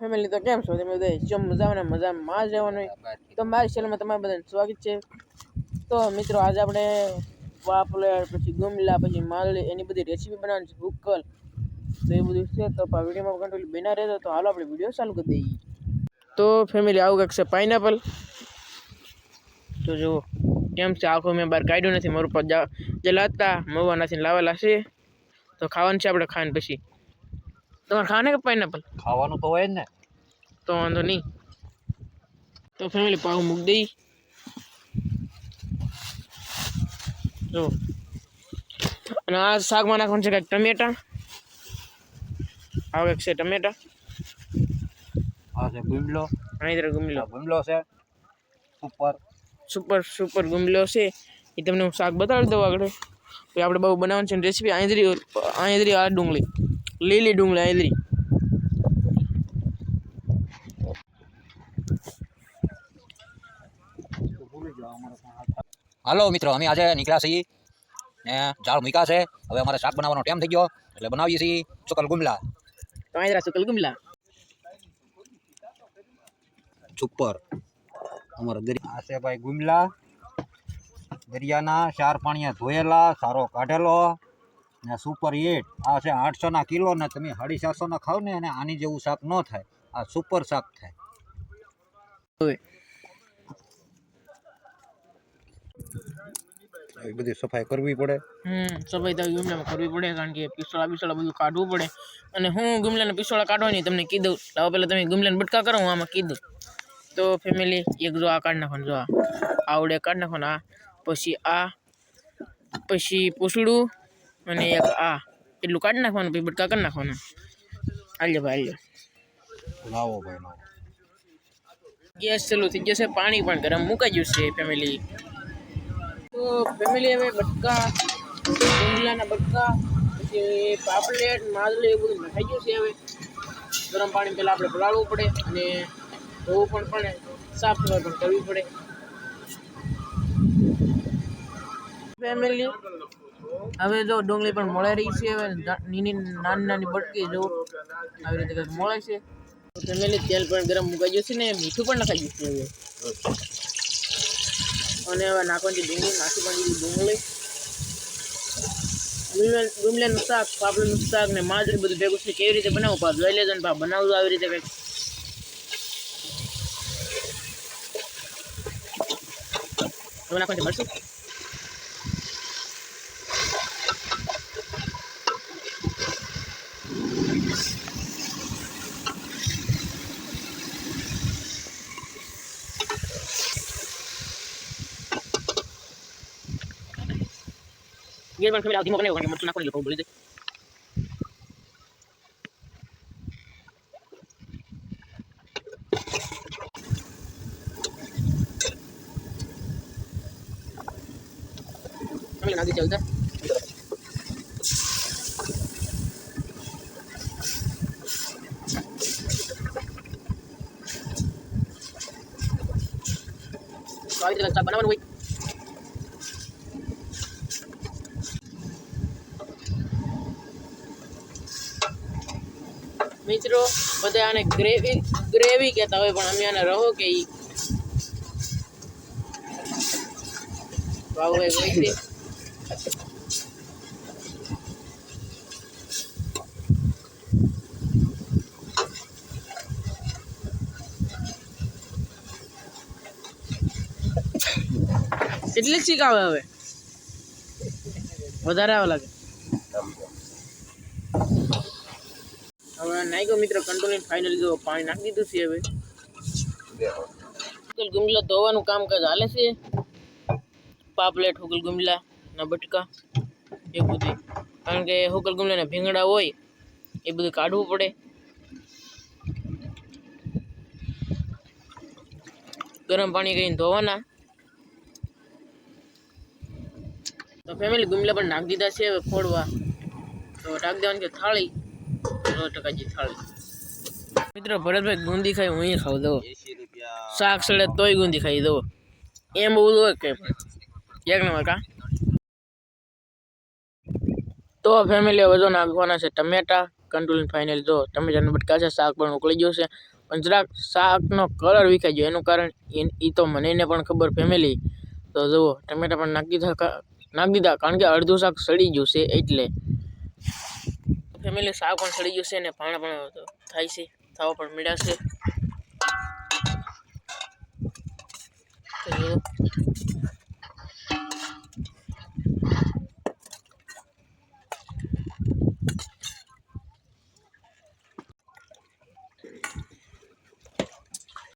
Family તો કેમ છો? તમે બધા જેમ મજામાં આવે મજામાં જ રહેવાનું તો મારી ચેનલમાં તમારા બધાને સ્વાગત છે. તો મિત્રો આજે આપણે પાપલેટ પછી ગુમલા પછી માલડી એની બધી રેસીપી બનાવવાની છે ભૂકલ તો એ બધું છે. તો આ વિડીયોમાં કંટ્રોલ બેના રહેતો તો હાલો આપણે વીડિયો ચાલુ કરી દઈએ. તો ફેમિલી આવું કંઈક છે પાઇનેપલ તો જુઓ કેમ છે? આખું મેં બહાર કાઢ્યું નથી. મારું પર જા- જે લાતા મવા નથી લાવેલા છે. તો ખાવાનું છે આપણે ખાઈને પછી. તમારે ખાવાને કે પાઇનેપલ ખાવાનું તો હોય જ ને. તો વાંધો નહીં. તો ફેમિલી પાવ મૂકી દઈ. જો. અને આ શાકમાં નાખવાનું છે કંઈક ટમેટા. આવું કંઈક છે ટમેટા. આ છે ગુમલો અહીં ગુમલો ગુમલો છે. સુપર. સુપર સુપર ગુમલો છે. એ તમને હું શાક બતાવી દઉં આગળ. પછી આપણે બહુ બનાવવાનું છે રેસીપી આંધરી આંધરી આ ડુંગળી. લીલી ડુંગળી આંધરી હાલો મિત્રો અમે આજે નીકળ્યા છીએ ને ઝાડ મૂક્યા છે. હવે અમારે શાક બનાવવાનો ટાઈમ થઈ ગયો એટલે બનાવીએ છીએ ચુકલ ગુમલા. આંધરા સુકલ ગુમલા? સુપર. અમારા દરિયા આ છે ભાઈ ગુમલા. દરિયાના ચાર પાણીએ ધોયેલા સારો કાઢેલો. સુપર એટ આ છે આઠસોના કિલો ને તમે સાડી ચારસોના ખાવ ને અને આની જેવું શાક ન થાય. આ સુપર શાક થાય. બધી સફાઈ કરવી પડે. હમ, સફાઈ તો ગુમલામાં કરવી પડે કારણ કે પિસ્તોલા બિસ્તોલા બધું કાઢવું પડે. અને હું ગુમલાને પિસ્તોલા કાઢવાની તમને કીધું. લાવો પહેલાં તમે ગુમલાને બટકા કરો, હું આમાં કીધું. તો ફેમિલી એક જો આ કાઢ નાખવાનું, જો આ આવડે કાઢ નાખવાનું, આ, પછી આ, પછી પૂછડું અને એક આ એટલું કાઢી નાખવાનું પછી બટકા કરી નાખવાના હાલ્યો ભાઈ હાલ્યો લાવો ભાઈ લાવો ગેસ ચાલુ થઈ જશે પાણી પણ ગરમ મુકાઈ ગયું છે ફેમિલી તો ફેમિલી હવે બટકા ડુંગળાના બટકા પછી પાપલેટ માદલી એ બધું નખાઈ ગયું છે હવે. ગરમ પાણી પહેલાં આપણે પલાળવું પડે અને ધોવું પણ પડે સાફ સફાઈ પણ કરવી પડે. ફેમિલી હવે જો ડુંગળી પણ મળે રહી છે, હવે નીની નાની બટકી જો આવી રીતે કંઈક મળે છે. ફેમિલી તેલ પણ ગરમ મુકાઈ ગયું ને, મીઠું પણ નખાઈ ગયું હવે. અને હવે નાખવાની ડુંગળી, નાખી પણ દીધી ડુંગળી. ડુંગળીનું શાક, પાપડીનું શાક ને માજરી બધું ભેગું છે, કેવી રીતે બનાવું પાપ જોઈ લેજો ને પાપ બનાવજો આવી રીતે કંઈક. હવે નાખવાનું છે મરચું ગેર પણ ફેમિલી ધીમો બનાવ્યો કારણ કે મરચું નાખવાનું એટલે બહુ બળી જાય ફેમિલી નાખી ચાલતા તો આવી રીતે શાક બનાવવાનું હોય મિત્રો બધા આને ગ્રેવી ગ્રેવી કહેતા હોય, પણ અમે આને રહો કે ઈ ભાવ હોય છે કેટલી ચીક આવે હવે. વધારે આવે લાગે. હવે નાઈ ગયો મિત્ર કંટ્રોલિંગ ફાઇનલી જો પાણી નાખી દીધું છે હવે હુકલ ગુમલા ધોવાનું કામ કાજ હાલે છે પાપલેટ હુકલ ગુમલા ના બટકા એ બધું કારણ કે હુકલ ગુમલાના ભીંગડા હોય એ બધું કાઢવું પડે ગરમ પાણી કરીને ધોવાના તો ફેમિલી ગુમલા પણ નાખી દીધા છે હવે ફોડવા તો નાખી દેવાની છે થાળી સો ટકા જી થાળી મિત્રો, ભરતભાઈ ગુંદી ખાઈ, હું અહીં ખાવ દઉં શાક સડે તોય ગુંદી ખાઈ દઉં એમ બહુ હોય કે એક નંબર કા? તો ફેમિલી વધુ નાખવાના છે ટમેટા કંટ્રોલ ફાઇનલ જો ટમેટાનું બટકા છે, શાક પણ ઉકળી ગયું છે. પણ જરાક શાકનો કલર વિખાઈ ગયો, એનું કારણ એ તો મને પણ ખબર ફેમિલી તો જુઓ, ટમેટા પણ નાખી દીધા નાખી દીધા, કારણ કે અડધું શાક સડી ગયું છે એટલે. ફેમિલી સાવ પણ સડી ગયું છે અને પાણા પણ થાય છે, થાવા પણ મળ્યા છે.